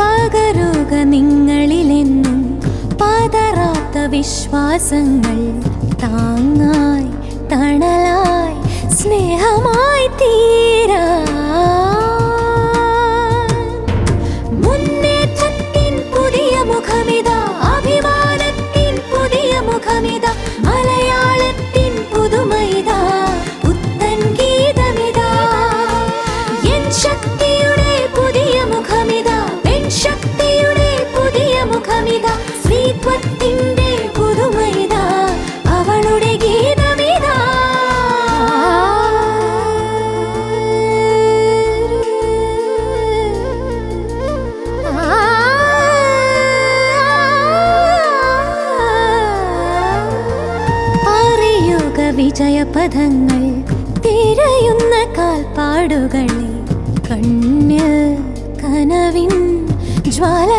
പകരുക നിങ്ങളിലെന്നും പതറാത്ത വിശ്വാസങ്ങൾ താങ്ങായി തണലായി സ്നേഹമായി തീരാ പുതിയ മുഖമിതാ സ്ത്രീത്വത്തിന്റെ പുതുമൈതാ അവളുടെ ഗീതമിതാ. അറിയുക വിജയപഥങ്ങൾ തിരയുന്ന കാൽപ്പാടുകളെ കണ്ണിൽ കനവിൻ ജ്വാല